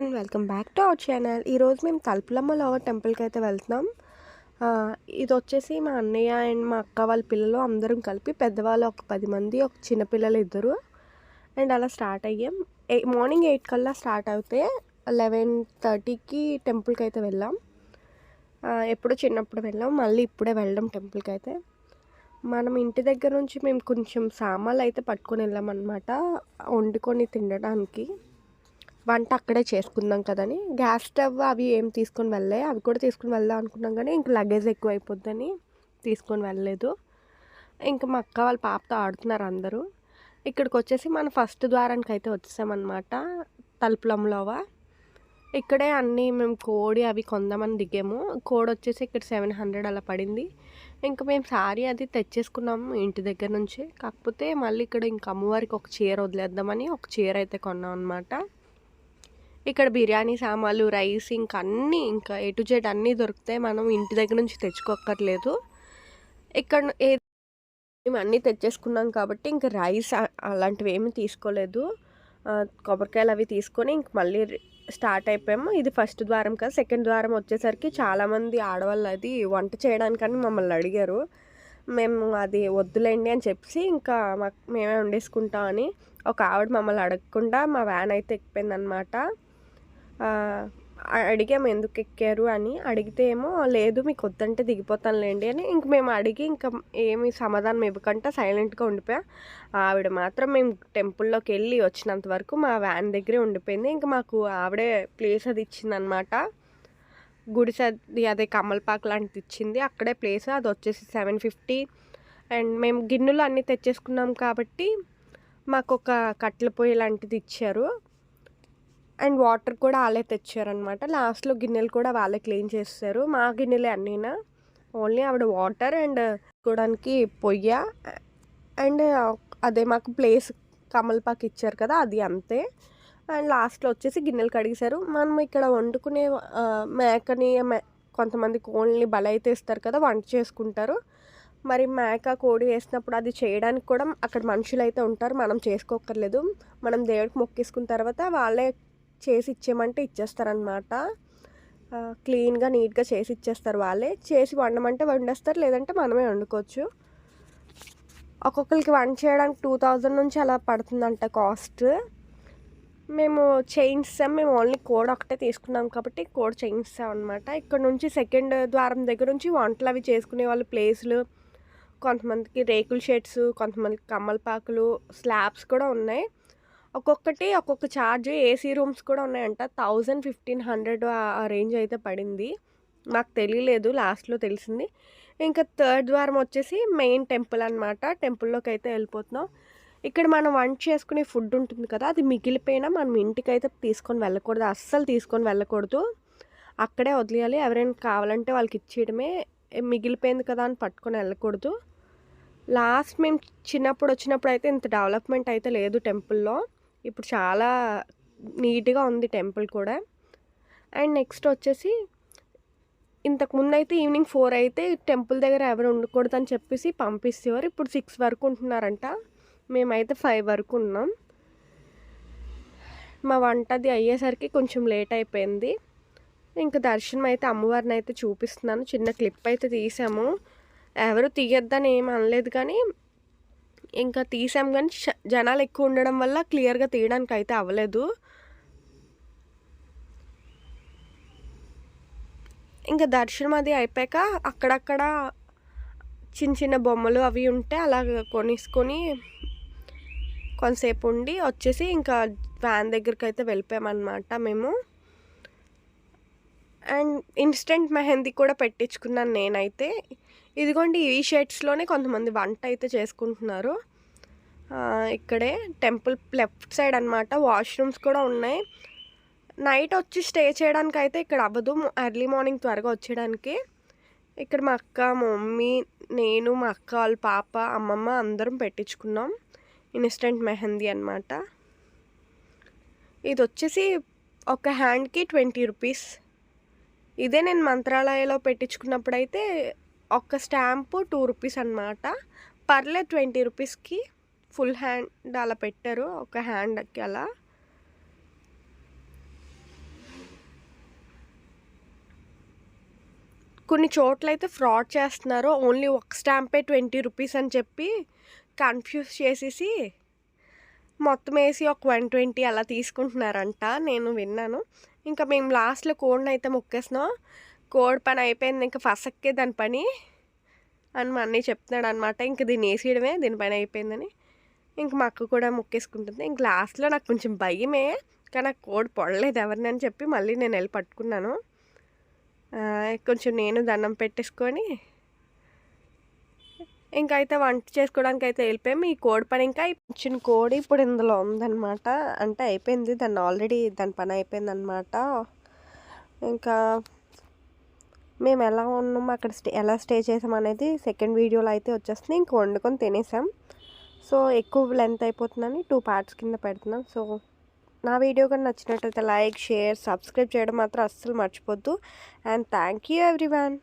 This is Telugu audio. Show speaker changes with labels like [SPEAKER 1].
[SPEAKER 1] Welcome back to our channel. ఈరోజు మేము తలుపులమ్మ తలుపులమ్మలో టెంపుల్కి అయితే వెళ్తున్నాం. ఇది వచ్చేసి మా అన్నయ్య అండ్ మా అక్క వాళ్ళ పిల్లలు అందరం కలిపి పెద్దవాళ్ళు ఒక పది మంది ఒక చిన్నపిల్లలు ఇద్దరు. అండ్ అలా స్టార్ట్ అయ్యాం. మార్నింగ్ ఎయిట్ కల్లా స్టార్ట్ అవుతే లెవెన్ థర్టీకి టెంపుల్కి అయితే వెళ్ళాం. ఎప్పుడో చిన్నప్పుడు వెళ్ళాం. మళ్ళీ ఇప్పుడే వెళ్ళాం టెంపుల్కి అయితే. మనం ఇంటి దగ్గర నుంచి మేము కొంచెం సామాన్లు అయితే పట్టుకొని వెళ్ళాం అనమాట వండుకొని తినడానికి. వంట అక్కడే చేసుకుందాం కదని. గ్యాస్ స్టవ్ అవి ఏం తీసుకొని వెళ్ళే అవి కూడా తీసుకొని వెళ్దాం అనుకున్నాం కానీ ఇంక లగేజ్ ఎక్కువ అయిపోద్దని తీసుకొని వెళ్ళలేదు. ఇంకా మా అక్క వాళ్ళ పాపతో ఆడుతున్నారు అందరూ. ఇక్కడికి వచ్చేసి మన ఫస్ట్ ద్వారానికి అయితే వచ్చేసామన్నమాట. తలుపులంలోవా ఇక్కడే అన్నీ మేము కోడి అవి కొందామని దిగాము. కోడి వచ్చేసి ఇక్కడ సెవెన్ హండ్రెడ్ అలా పడింది. ఇంకా మేము సారీ అది తెచ్చేసుకున్నాము ఇంటి దగ్గర నుంచి. కాకపోతే మళ్ళీ ఇక్కడ ఇంకా అమ్మవారికి ఒక చీర వదిలేద్దామని ఒక చీర అయితే కొన్నాం అనమాట ఇక్కడ బిర్యానీ సామాన్లు రైస్ ఇంకా అన్నీ ఇంకా ఏ టు జెడ్ అన్నీ దొరుకుతాయి మనం ఇంటి దగ్గర నుంచి తెచ్చుకోక్కర్లేదు. ఇక్కడ ఏ మేము అన్నీ తెచ్చేసుకున్నాం కాబట్టి ఇంకా రైస్ అలాంటివి ఏమీ తీసుకోలేదు. కొబ్బరికాయలు అవి తీసుకొని ఇంక మళ్ళీ స్టార్ట్ అయిపోయాము. ఇది ఫస్ట్ ద్వారం కదా సెకండ్ ద్వారం వచ్చేసరికి చాలామంది ఆడవాళ్ళు అది వంట చేయడానికని మమ్మల్ని అడిగారు. మేము అది వద్దులేండి అని చెప్పి ఇంకా మాకు మేమే వండేసుకుంటాం అని ఒక ఆవిడ మమ్మల్ని అడగకుండా మా వ్యాన్ అయితే ఎక్కిపోయిందనమాట. అనమాట అడిగాము ఎందుకు ఎక్కారు అని. అడిగితే ఏమో లేదు మీకు వద్దంటే దిగిపోతానులేండి అని. ఇంక మేము అడిగి ఇంకా ఏమి సమాధానం ఇవ్వకుండా సైలెంట్గా ఉండిపోయా. ఆవిడ మాత్రం మేము టెంపుల్లోకి వెళ్ళి వచ్చినంత వరకు మా వ్యాన్ దగ్గరే ఉండిపోయింది. ఇంకా మాకు ఆవిడే ప్లేస్ అది ఇచ్చిందనమాట. గుడిసె అది అదే కమలపాకు లాంటిది ఇచ్చింది. అక్కడే ప్లేస్ అది వచ్చేసి సెవెన్ ఫిఫ్టీ. అండ్ మేము గిన్నెలు అన్నీ తెచ్చేసుకున్నాం కాబట్టి మాకు ఒక కట్టెల పొయ్యి లాంటిది ఇచ్చారు. అండ్ వాటర్ కూడా వాళ్ళే తెచ్చారనమాట లాస్ట్లో గిన్నెలు కూడా వాళ్ళే క్లీన్ చేస్తారు. మా గిన్నెలే అన్నీనా. ఓన్లీ ఆవిడ వాటర్ అండ్ కూడానికి పొయ్య. అండ్ అదే మాకు ప్లేస్ కమల్పాకు ఇచ్చారు కదా అది అంతే. అండ్ లాస్ట్లో వచ్చేసి గిన్నెలు కడిగేశారు. మనం ఇక్కడ వండుకునే మేకని మే కొంతమంది కోళ్ళని బలైతే ఇస్తారు కదా వంట చేసుకుంటారు. మరి మేక కోడి వేసినప్పుడు అది చేయడానికి కూడా అక్కడ మనుషులు అయితే ఉంటారు. మనం చేసుకోక్కర్లేదు. మనం దేవుడికి మొక్కేసుకున్న తర్వాత వాళ్ళే చేసి ఇచ్చేయమంటే ఇచ్చేస్తారనమాట క్లీన్గా నీట్గా చేసి ఇచ్చేస్తారు వాళ్ళే. చేసి వండమంటే వండేస్తారు లేదంటే మనమే వండుకోవచ్చు. ఒక్కొక్కరికి వంట చేయడానికి టూ థౌజండ్ నుంచి అలా పడుతుందంట కాస్ట్. మేము చేయించాం మేము ఓన్లీ కోడ్ ఒకటే తీసుకున్నాం కాబట్టి కోడ్ చేయించాం అనమాట ఇక్కడ నుంచి సెకండ్ ద్వారం దగ్గర నుంచి వంటలు అవి చేసుకునే వాళ్ళు ప్లేసులు కొంతమందికి రేకుల షెడ్స్ కొంతమందికి కమ్మలపాకులు స్లాబ్స్ కూడా ఉన్నాయి. ఒక్కొక్కటి ఒక్కొక్క ఛార్జ్ ఏసీ రూమ్స్ కూడా ఉన్నాయంట. థౌజండ్ ఫిఫ్టీన్ హండ్రెడ్ ఆ రేంజ్ అయితే పడింది. మాకు తెలియలేదు లాస్ట్లో తెలిసింది. ఇంకా థర్డ్ ద్వారం వచ్చేసి మెయిన్ టెంపుల్ అనమాట టెంపుల్లోకి అయితే వెళ్ళిపోతున్నాం. ఇక్కడ మనం వంట చేసుకునే ఫుడ్ ఉంటుంది కదా అది మిగిలిపోయినా మనం ఇంటికి అయితే తీసుకొని వెళ్ళకూడదు అస్సలు తీసుకొని వెళ్ళకూడదు. అక్కడే వదిలేయాలి. ఎవరైనా కావాలంటే వాళ్ళకి ఇచ్చేయడమే. మిగిలిపోయింది కదా అని పట్టుకొని వెళ్ళకూడదు. లాస్ట్ మేము చిన్నప్పుడు వచ్చినప్పుడు అయితే ఇంత డెవలప్మెంట్ అయితే లేదు టెంపుల్లో. ఇప్పుడు చాలా నీట్గా ఉంది టెంపుల్ కూడా. అండ్ నెక్స్ట్ వచ్చేసి ఇంతకు ముందు అయితే ఈవినింగ్ ఫోర్ అయితే టెంపుల్ దగ్గర ఎవరు ఉండకూడదు అని చెప్పేసి పంపిస్తేవారు ఇప్పుడు సిక్స్ వరకు ఉంటున్నారంట. మేమైతే ఫైవ్ వరకు ఉన్నాం. మా వంట అది అయ్యేసరికి కొంచెం లేట్ అయిపోయింది. ఇంకా దర్శనం అయితే అమ్మవారిని అయితే చూపిస్తున్నాను. చిన్న క్లిప్ అయితే తీసాము. ఎవరు తీయొద్దని ఏం అనలేదు కానీ ఇంకా తీసాం కానీ జనాలు ఎక్కువ ఉండడం వల్ల క్లియర్గా తీయడానికి అయితే అవ్వలేదు. ఇంకా దర్శనం అది అయిపోయాక అక్కడక్కడ చిన్న చిన్న బొమ్మలు అవి ఉంటే అలా కొనేసుకొని కొంతసేపు ఉండి వచ్చేసి ఇంకా వ్యాన్ దగ్గరికి అయితే వెళ్ళిపోయామన్నమాట మేము. అండ్ ఇన్స్టెంట్ మెహందీ కూడా పెట్టించుకున్నాను నేనైతే. ఇదిగోండి ఈ షేడ్స్లోనే కొంతమంది వంట అయితే చేసుకుంటున్నారు. ఇక్కడే టెంపుల్ లెఫ్ట్ సైడ్ అనమాట వాష్రూమ్స్ కూడా ఉన్నాయి. నైట్ వచ్చి స్టే చేయడానికి అయితే ఇక్కడ అవ్వదు ఎర్లీ మార్నింగ్ త్వరగా వచ్చేయడానికి. ఇక్కడ మా అక్క మమ్మీ నేను మా అక్క వాళ్ళ పాప అమ్మమ్మ అందరం పెట్టించుకున్నాం. ఇన్స్టెంట్ మెహందీ అనమాట ఇది వచ్చేసి ఒక హ్యాండ్కి ట్వంటీ రూపీస్. ఇదే నేను మంత్రాలయంలో పెట్టించుకున్నప్పుడు ఒక్క స్టాంపు టూ రూపీస్ అనమాట పర్లే ట్వంటీ రూపీస్కి ఫుల్ హ్యాండ్ అలా పెట్టారు ఒక హ్యాండ్కి అలా. కొన్ని చోట్లయితే ఫ్రాడ్ చేస్తున్నారు ఓన్లీ ఒక స్టాంపే ట్వంటీ రూపీస్ అని చెప్పి కన్ఫ్యూజ్ చేసేసి మొత్తం వేసి ఒక వన్ ట్వంటీ అలా తీసుకుంటున్నారంట నేను విన్నాను. ఇంకా మేము లాస్ట్లో కోడ్ని అయితే మొక్కేసినాం. కోడ్ పని అయిపోయింది. ఇంకా ఫసక్కే దాని పని. అని మా అన్నయ్య చెప్తున్నాడు అనమాట ఇంక దీన్ని వేసేయడమే దీని పని అయిపోయిందని. ఇంక మా అక్క కూడా ముక్కేసుకుంటుంది. ఇంక లాస్ట్లో నాకు కొంచెం భయమే కానీ నాకు కోడ్ పడలేదు ఎవరిని అని చెప్పి మళ్ళీ నేను వెళ్ళి పట్టుకున్నాను. కొంచెం నేను దండం పెట్టేసుకొని ఇంకా అయితే వంట చేసుకోవడానికి అయితే వెళ్ళిపోయాము ఈ కోడి పని ఇంకా ఇచ్చిన కోడి ఇప్పుడు ఇందులో ఉందన్నమాట. అంటే అయిపోయింది. దాన్ని ఆల్రెడీ దాని పని అయిపోయింది అనమాట ఇంకా మేము ఎలా ఉన్నాం అక్కడ స్టే ఎలా స్టే చేసాం అనేది సెకండ్ వీడియోలో అయితే వచ్చేస్తుంది. ఇంక వండుకొని తినేసాం. సో ఎక్కువ లెంత్ అయిపోతుందని టూ పార్ట్స్ కింద పెడుతున్నాం. సో నా వీడియో కానీ నచ్చినట్లయితే లైక్ షేర్ సబ్స్క్రైబ్ చేయడం మాత్రం అస్సలు మర్చిపోద్దు. And thank you everyone